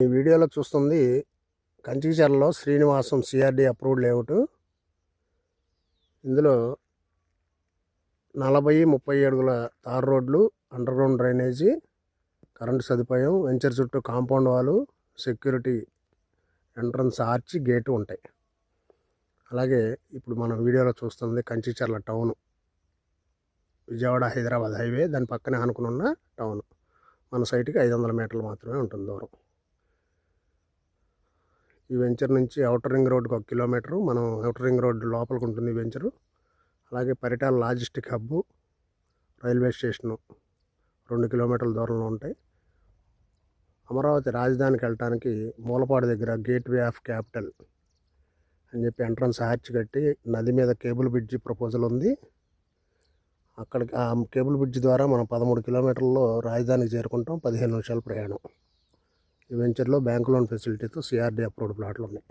ఈ వీడియోలో చూస్తుంది కంచిచర్లలో శ్రీనివాసం సిఆర్డి అప్రూవ్డ్ లేఅవుట్ ఇందులో నలభై ముప్పై అడుగుల తార్ రోడ్లు అండర్గ్రౌండ్ డ్రైనేజీ కరెంటు సదుపాయం వెంచర్ చుట్టూ compound wall security entrance arch gate ఉంటాయి. అలాగే ఇప్పుడు మనం వీడియోలో చూస్తుంది కంచిచర్ల టౌన్ విజయవాడ హైదరాబాద్ హైవే దాని పక్కనే అనుకుని ఉన్న టౌన్ మన సైట్కి ఐదు వందల మీటర్లు మాత్రమే ఉంటుంది దూరం. ఈ వెంచర్ నుంచి అవుటర్ రింగ్ రోడ్కి ఒక కిలోమీటరు మనం అవుటర్ రింగ్ రోడ్ లోపలికి ఉంటుంది ఈ వెంచరు. అలాగే Paritala logistic hub railway station రెండు కిలోమీటర్ల దూరంలో ఉంటాయి. అమరావతి రాజధానికి వెళ్ళటానికి మూలపాడు దగ్గర గేట్వే ఆఫ్ క్యాపిటల్ అని చెప్పి ఎంట్రన్స్ ఆర్చ్ కట్టి నది మీద కేబుల్ బ్రిడ్జి ప్రపోజల్ ఉంది. అక్కడికి ఆ కేబుల్ బ్రిడ్జ్ ద్వారా మనం పదమూడు కిలోమీటర్లలో రాజధానికి చేరుకుంటాం పదిహేను నిమిషాల ప్రయాణం. ఈ వెంచర్లో బ్యాంక్ లోన్ ఫెసిలిటీతో సిఆర్డీ అప్రూవ్డ్ ప్లాట్లు ఉన్నాయి.